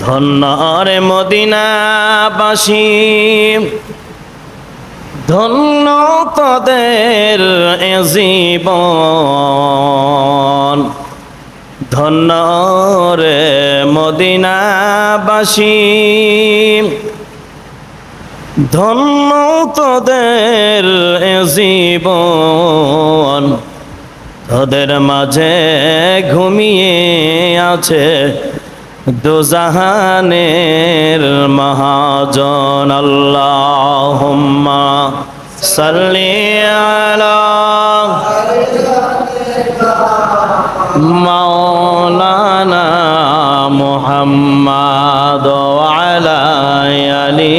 ধন্য রে মদিনাবাসী, ধন্য তোদের জীবন। ধন্য রে মদিনাবাসী, ধন্য তোদের জীবন। তোদের মাঝে ঘুমিয়ে আছে দুজাহানের মহাজন আল্লাহুম্মা সাল্লি আলা মাওলানা মুহাম্মাদ আলা আলি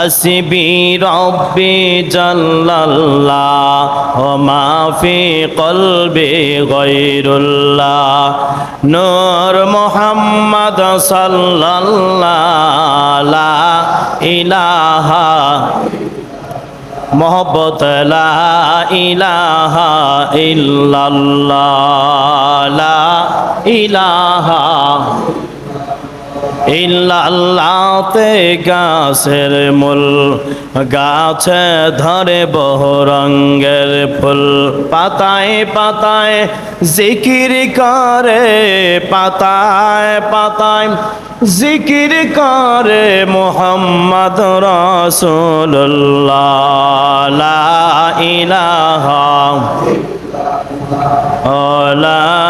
হাসবি রব্বি জাল্লাল্লাহ ওয়া মা ফি কলবি গায়রুল্লাহ। নূর মুহাম্মদ সাল্লাল্লাহ ইলাহা, মোহব্বত, লা ইলাহা ইল্লাল্লাহ, লা ইলাহা ইল্লাল্লাহতে গাছের মূল, গাছে ধরে বহু রঙ্গের ফুল। পাতায় পাতায় জিকির করে, পাতায় পাতায় জিকির করে মোহাম্মদ রসুল্লাহ ইলাহা লা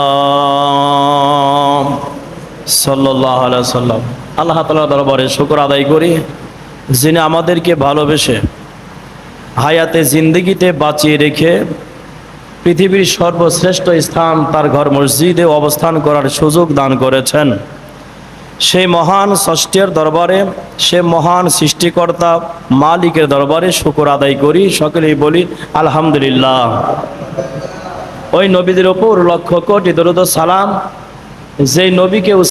সাল্লাম আল্লাহ তাআলার দরবারে শুকর আদায় করি, যিনি আমাদেরকে ভালোবেসে হায়াতে জিন্দগিতে বাঁচিয়ে রেখে পৃথিবীর সর্বশ্রেষ্ঠ স্থান, তার ঘর মসজিদে অবস্থান করার সুযোগ দান করেছেন। সেই মহান ষষ্ঠীর দরবারে, সে মহান সৃষ্টিকর্তা মালিকের দরবারে শুকর আদায় করি, সকলেই বলি, আলহামদুলিল্লাহ। ওই নবীদের ওপর লক্ষ কোটি দরুদ সালাম, যেই নবীকে